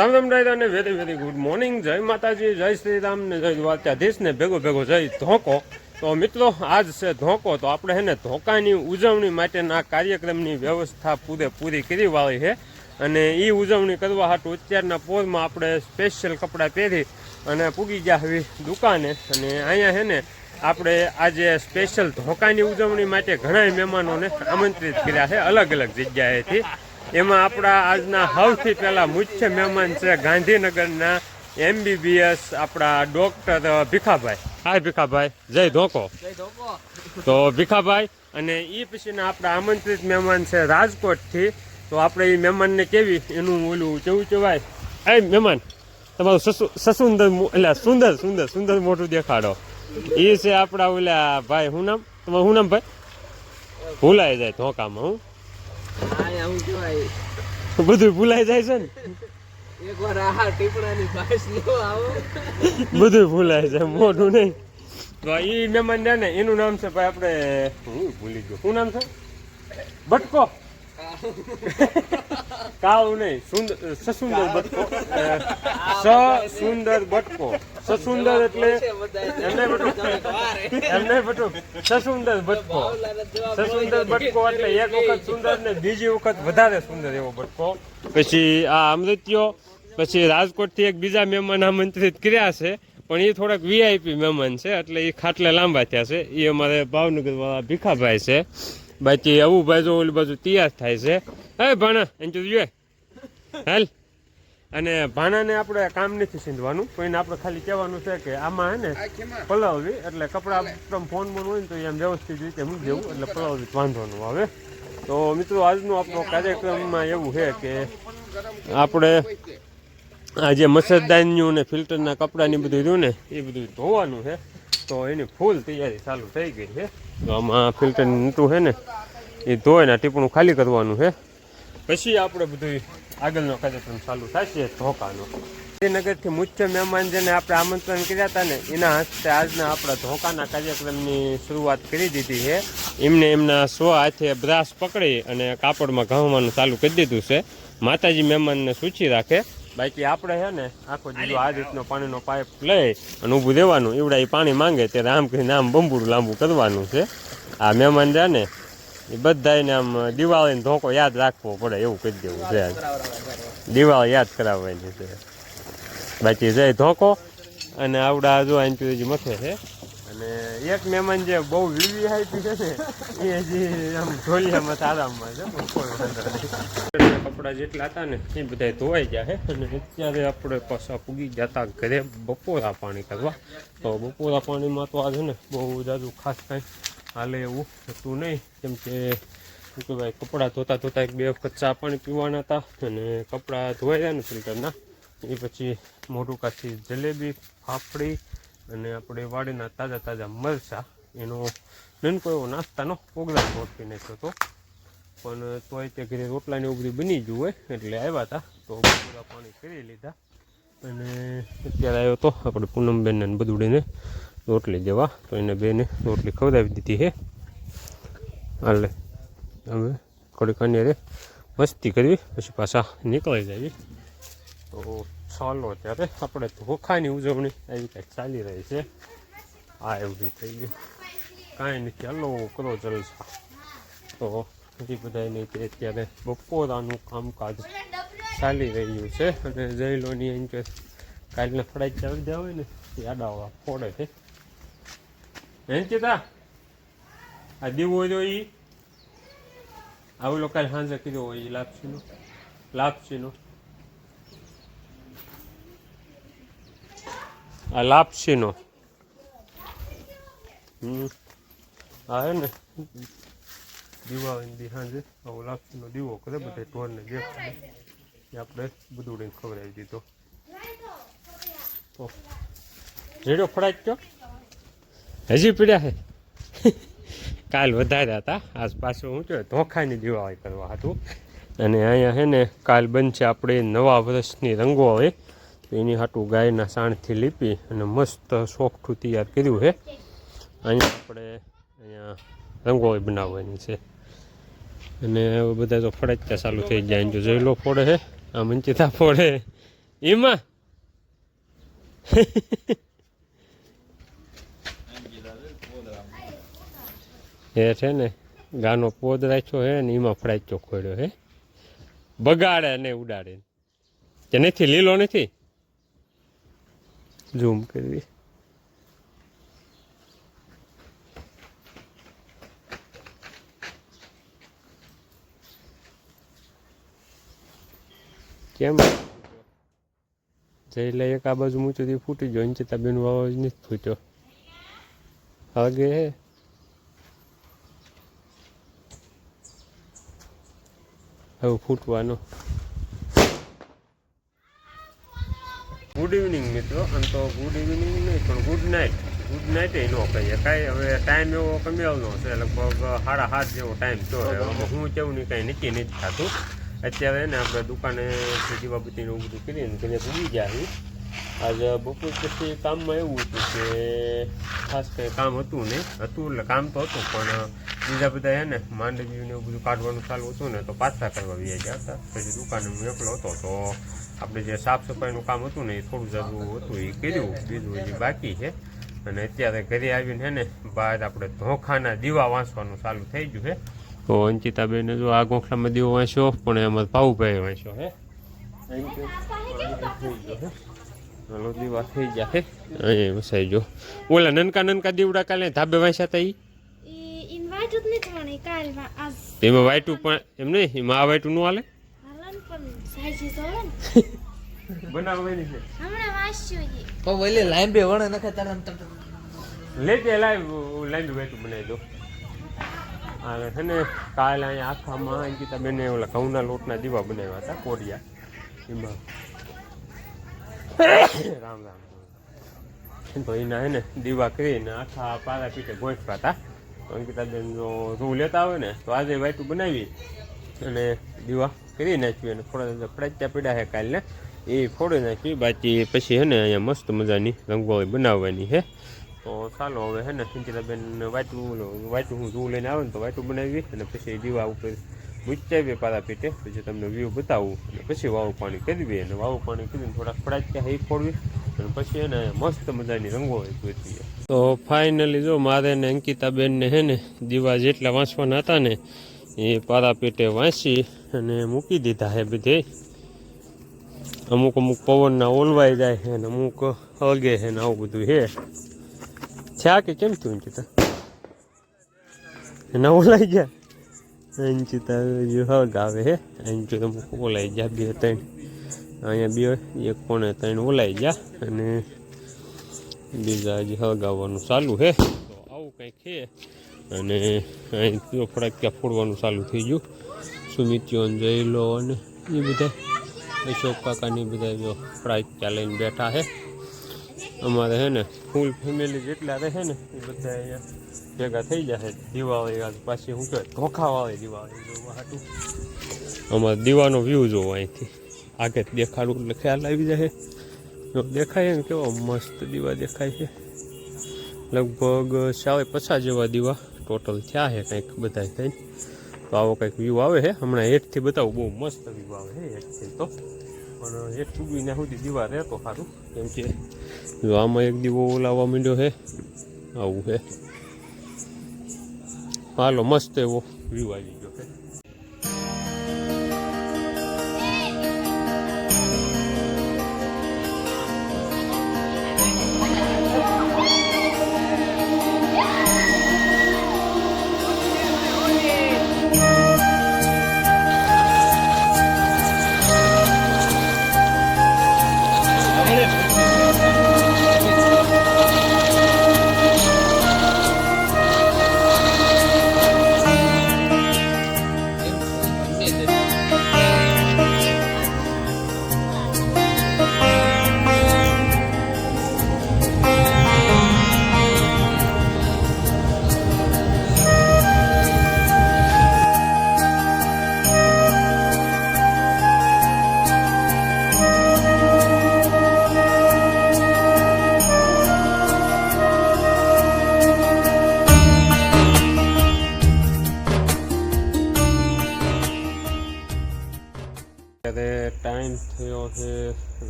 રામ રામ રાય અને very very good morning. જય માતાજી, જય શ્રી રામ ને જય દ્વારકાધીશ ને ભેગો ભેગો જય ધોકો. તો મિત્રો, આજ છે ધોકો. તો આપણે હે ને ધોકાની ઉજવણી માટેના કાર્યક્રમની વ્યવસ્થા પૂરેપૂરી કરી વાળી છે અને એ ઉજવણી કરવા હાટું અત્યારના પોરમાં આપણે સ્પેશિયલ કપડાં પહેરી અને પૂગી ગયા હવે દુકાને. અને અહીંયા હે ને આપણે આજે સ્પેશિયલ ધોકાની ઉજવણી માટે ઘણા મહેમાનોને આમંત્રિત કર્યા છે અલગ અલગ જગ્યાએથી. એમાં આપણા આજના સૌથી પહેલા મુખ્ય મહેમાન છે ગાંધીનગરના એમબીબીએસ આપણા ડોક્ટર ભીખાભાઈ. હાય ભીખાભાઈ જય ધોકો. તો ભીખાભાઈ અને એ પછીના આપણા આમંત્રિત મહેમાન છે રાજકોટથી. તો આપણે એ મહેમાનને કેવી એનું ઓલું કેવું કહેવાય? એ મહેમાન તમારું સસુ સસુંદર એટલે સુંદર સુંદર સુંદર મોટું દેખાડો. એ છે આપણા ઓલા ભાઈ શું નામ? તમારું શું નામ ભાઈ? ભૂલાઈ જાય ધોકામાં હું? હું કહેવાય. બધું ભૂલાઈ જાય છે ને? એકવાર આ ટીપડાની પાસ લો આવો. બધું ભૂલાય છે મોઢું નહીં. તો એ મહેમાન ને એનું નામ છે ભાઈ આપણે હું ભૂલી ગયો. શું નામ છે? બટકો. કાળું નહીં સુંદર સસુંદર બટકો. સસુંદર બટકો. સસુંદર એટલે એમને એમને બટું સસુંદર બટકો. સસુંદર બટકો એટલે એક વખત સુંદર ને બીજી વખત વધારે સુંદર એવો બટકો. પછી આ અમૃત્યો પછી રાજકોટથી એક બીજા મહેમાન આમંત્રિત કર્યા છે. પણ એ થોડાક વીઆઈપી મહેમાન છે એટલે એ ખાટલે લાંબા થયા છે. એ અમારે ભાવનગર વાળા ભીખાભાઈ છે. બાકી આવું બાજુ ઓલી બાજુ તૈયાર થાય છે. હે ભાણા એમ તો જોઈએ. હાલ. અને ભાણાને આપણે કામ નથી સીંધવાનું. કોઈને આપણે ખાલી કહેવાનું છે કે આમાં હે ને પલાવવી એટલે કપડાં ફોન બોન હોય ને તો એમ વ્યવસ્થિત રીતે મૂકી દેવું એટલે પલાવવી વાંધવાનું આવે. તો મિત્રો આજનો આપણો કાર્યક્રમમાં એવું છે કે આપણે આ જે મચ્છરદાનીઓ ને ફિલ્ટરના કપડાની બધું રહ્યું ને એ બધું ધોવાનું છે. તો એની ફૂલ તૈયારી ચાલુ થઈ ગઈ છે. આમાં ફિલ્ટર નટું છે ને, એ ધોઈને ટીપણું ખાલી કરવાનું છે પછી આપણે બધું આગળનો કાર્યક્રમ ચાલુ થશે, ધોકાનો. શ્રીનગરથી મુખ્ય મહેમાન જેને આપણે આમંત્રણ કર્યા હતા ને, એના હસ્તે આજના આપણા ધોકાના કાર્યક્રમની શરૂઆત કરી દીધી છે એમને એમના સ્વ હાથે બ્રાસ પકડી અને કાપડમાં ઘઉંવાનું ચાલુ કરી દીધું છે. માતાજી મહેમાનને સૂચી રાખે. બાકી આપણે છે ને આખો જીજો આ રીતનો પાણીનો પાઇપ લઈ અને ઊભું દેવાનું એવડા એ પાણી માંગે ત્યારે આમ કરીને આમ બંબુડું લાંબુ કરવાનું છે. આ મહેમાન રહ્યા ને એ બધાને આમ દિવાળીનો ધોકો યાદ રાખવો પડે એવું કહી દેવું છે. દિવાળી યાદ કરાવવાની છે. બાકી જય ધોકો અને આવડા જો આંચુ મથે છે. અને એક મહેમાન જે બહુ વીવી હાઈપી છે એ હજી આમ ઢોલિયામાં આરામમાં છે કપડાં જેટલા હતા ને, એ બધા ધોવાઈ ગયા છે. અને અત્યારે આપણે પાછા પૂગી જતા ઘરે બપોરા પાણી કરવા. તો બપોરા પાણીમાં તો આજે ને, બહુ જાજુ ખાસ કાંઈ હાલે એવું હતું નહીં. કેમ કે, શું કહેવાય, કપડાં ધોતા ધોતા એક બે વખત ચા પાણી પીવાના હતા અને કપડાં ધોવાઈ ગયા ને ફિલ્ટરના. એ પછી મોટું કાચી જલેબી, ફાફડી અને આપણે વાડીના તાજા તાજા મરચાં, એનો નનકો એવો નાસ્તાનો પ્રોગ્રામ ગોઠવી નાખ્યો હતો પણ તોય તે ઘરે રોટલાની ઉગરી બની ગયું હોય, એટલે આવ્યા હતા. તો પૂરા પાણી કરી લીધા. અને અત્યારે આવ્યો તો આપણે પૂનમબેન ને બધુડીને રોટલી દેવા. તો એને બેને રોટલી ખવડાવી દીધી હે હાલે, હવે થોડીક અન્ય મસ્તી કરવી, પછી પાછા નીકળી જાય તો ચાલો ત્યારે આપણે ધોખાની ઉજવણી એવી કંઈક ચાલી રહી છે. આ એવડી થઈ ગઈ. કાંઈ નથી, હલો, કરો જલસા. તો હજી બધાને તે અત્યારે બપોરાનું કામકાજ ચાલી રહ્યું છે. અને જયલોની એમ કે કાલને ફડાઈ ચાલી દેવા હોય ને આડાવા ફોડે છે. એમ ચેતા આ દીવો તો એ આવું લોકો સાંજે કીધું હોય લાપસીનો લાપસીનો. આ લાપસીનો હમ આ હે ને દિવાળીની દી સાંજે આવો લાપસીનો દીવો કરે બધા ઢોરને જે આપણે બધું ખવડાવી દીધો રેડો ફડાઈ ગયો હજી પીડ્યા છે કાલ વધાર્યા હતા આજ પાછું હું છે ધોખાની દિવાળી કરવા હતું અને અહીંયા છે ને કાલ બનશે આપણે નવા વર્ષની રંગો એની હાટું ગાયના સાણથી લીપી અને મસ્ત સોફ્ટું તૈયાર કર્યું છે. અહીંયા આપણે અહીંયા રંગોળી બનાવવાની છે. અને બધા તો ફડાચ્યા ચાલુ થઈ જાય જો જયલો ફોડે છે. આ મંચિતા ફોડે એમાં? એ છે ને, ગાનો પોદ રાખ્યો હે ને એમાં ફળાચો ખોડ્યો હે બગાડે ને ઉડાડે. કે નથી, લીલો નથી? ઝૂમ કરવી. કેમ? જઈ લે એક આ બાજુ મૂચું ફૂટી ગયો. અંચિતા બેન વાવા જ નથી ફૂટ્યો. હગે હે. હવે ફૂટવાનો. ગુડ ઇવનિંગ મિત્રો. આમ તો ગુડ ઇવનિંગ નહીં પણ ગુડ નાઇટ ગુડ નાઇટ ન કહીએ. કાંઈ હવે ટાઈમ એવો કમેલનો છે. લગભગ સાડા સાત જેવો ટાઈમ થયો હવે હું કેવું નહીં કાંઈ નક્કી નથી થતું. અત્યારે ને આપણે દુકાને દીવાબત્તીને એવું બધું કરીને કદાચ ઉડી જાય. આજે બપોર પછી કામમાં એવું હતું કે ખાસ કંઈ કામ હતું નહીં. હતું એટલે કામ તો હતું પણ બીજા બધા હે ને માંડવીને એવું બધું કાઢવાનું ચાલુ હતું ને તો પાછા કરવા વ્યા ગયા હતા. પછી દુકાને હું એકલો હતો તો આપણે જે સાફ સફાઈનું કામ હતું ને એ થોડું જાજુ હતું એ કર્યું. બીજું હજી બાકી છે. અને અત્યારે ઘરે આવીને છે ને બહાર આપણે ધોખાના દીવા વાંચવાનું ચાલુ થઈ ગયું છે. તો અંકિતાબેને જો આ ગોખલામાં દીવો વાંચ્યો પણ એમાં ભાવુભાઈ વાંચ્યો હે. હલો દીવા થઈ ગયા હે. અહીંયા વસાઈ જો ઓલા નનકા નનકા દીવડા કાલે ધાબે વાંચ્યા હતા ઈ? એમાં વાઈટું પણ એમ નહીં? એમાં આ વાઈટું ન હાલે? સાઈઝી તો બનાવવાની છે. હમણાં વાંચ્યું ઈ. પણ ઓલે લાઈન વણે નખે તારા લેજે લાઈવ લાઈવ વાઈટું બનાવી દો. અને છે ને કાલે અહીંયા આખામાં અંકિતા બેને ઓલા ઘઉંના લોટના દીવા બનાવ્યા હતા કોડિયા એમાં. રામ રામ તો એના હે ને દીવા કરીને આખા પારા પીઠે ગોઠવા હતા. અંકિતાબેન જો રૂ લેતા હોય ને તો આજે વાઈટું બનાવી. અને દીવા. કરી નાખ્યું અને થોડા ફડાચ્યા પડ્યા છે કાલને. એ ફોડી નાખી બાકી પછી હે ને અહીંયા મસ્ત મજાની રંગોળી બનાવવાની છે તો ચાલો હવે હે ને વાઈટું ઓલું વાઈટું હું રૂ લઈને આવે ને તો વાંચું બનાવી અને પછી દીવા ઉપર મૂચાવીએ પારા પીટે પછી તમને વ્યૂ બતાવું. અને પછી વાવું પાણી કરવી અને વાવું પાણી કરીને થોડાક ફડાચ્યા એ ફોડવી. અને પછી એને મસ્ત મજાની રંગોળી ગોતવી તો ફાઇનલી જો મારે ને અંકિતાબેનને હે ને દીવા જેટલા વાંચવાના હતા ને એ પારા પેટે વાંચી અને મૂકી દીધા હે બધે. અમુક અમુક પવનના ઓલવાઈ જાય છે અને અમુક હગે છે ને આવું બધું છે છે કે કેમ થયું ચિતા એના ઓલાઈ ગયા? અંકિતા જો આવે હે. અંકિત અમુક ઓલાઈ ગયા, બે ત્રણ. અહીંયા બે, એક કોણે ત્રણ ઓલાઈ ગયા અને બીજા હજી હગાવવાનું ચાલુ છે તો આવું કંઈક છે અને અહીં જો ફટાક્યા ફોડવાનું ચાલુ થઈ ગયું. સુમિત્યો જઈ લો અને એ બધા અશોક કાકાની બધા જો ફટાક્યા લઈને બેઠા છે અમારે છે ને ફૂલ ફેમિલી જેટલા રહે ને એ બધા અહીંયા ભેગા થઈ જશે દિવાળી આજ પાછી શું કહેવાય ધોખાવાળી દિવાળી જોવા હાટું અમારે દીવાનો વ્યૂ જોવો અહીંથી આગે દેખાડું એટલે ખ્યાલ આવી જાય જો દેખાય ને કેવો મસ્ત દીવા દેખાય છે લગભગ સાવે પચાસ જેવા દીવા ટોટલ થયા છે કંઈક બધા થઈને તો આવો કંઈક વ્યૂ આવે છે હમણાં હેઠથી બતાવું, બહુ મસ્ત વ્યૂ આવે છે હેઠથી તો. પણ હેઠ ડૂબીને સુધી દીવા રહેતો સારું, કેમ કે જો આમાં એક દીવો ઓલાવવા માંડ્યો છે આવું છે હાલો, મસ્ત એવો વ્યૂ આવી ગયો છે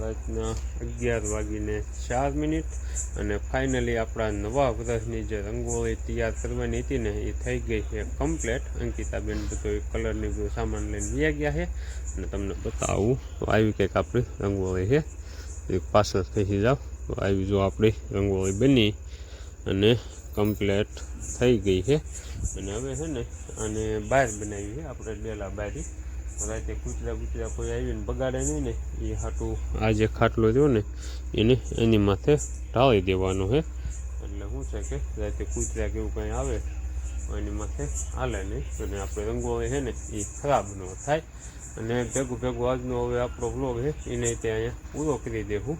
રાતના અગિયાર વાગીને ચાર મિનિટ અને ફાઇનલી આપણા નવા વર્ષની જે રંગોળી તૈયાર કરવાની હતી ને એ થઈ ગઈ છે કમ્પ્લેટ અંકિતાબેન બધો કલરની બધો સામાન લઈને વ્યા ગયા છે અને તમને બતાવું આવી કંઈક આપણી રંગોળી છે. એક પાછળ થઈ જાઓ આવી જો આપણી રંગોળી બની અને કમ્પ્લેટ થઈ ગઈ છે. અને હવે છે ને આને બહાર બનાવી છે આપણે ડેલા બારી. રાતે કૂતરા કૂતરા કોઈ આવીને બગાડે નહીં ને, એ હાટું આ જે ખાટલો થયો ને, એને, એની માથે ઢાળી દેવાનો છે એટલે શું છે કે, રાતે કૂતરા કે એવું કંઈ આવે, એની માથે હાલે નહીં. અને આપણે રંગોળી છે ને, એ ખરાબ ન થાય. અને ભેગું ભેગું આજનો હવે આપણો વ્લોગ છે એને ત્યાં અહીંયા પૂરો કરી દેવું.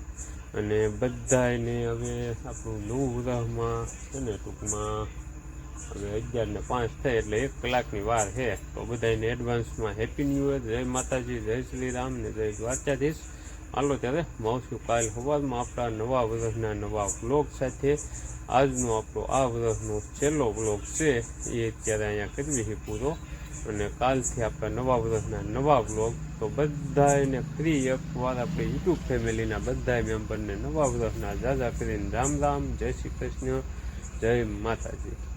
અને બધાને હવે આપણું નવું ઉદાહમાં છે ને ટૂંકમાં હવે અગિયાર ને પાંચ થાય એટલે એક કલાકની વાર છે. તો બધાને એડવાન્સમાં હેપી ન્યૂ ઇયર જય માતાજી, જય શ્રી રામ ને જય દ્વારકાધીશ. હાલો ત્યારે માવશું કાલ સવારમાં આપણા નવા વર્ષના નવા બ્લોગ સાથે. આજનો આપણો આ વર્ષનો છેલ્લો બ્લોગ છે, એ અત્યારે અહીંયા કરવી છે પૂરો. અને કાલથી આપણા નવા વર્ષના નવા બ્લોગ તો બધાને ફ્રી એકવાર આપણે યુટ્યુબ ફેમિલીના બધા મેમ્બરને નવા વર્ષના જાજા કરીને રામ રામ, જય શ્રી કૃષ્ણ, જય માતાજી.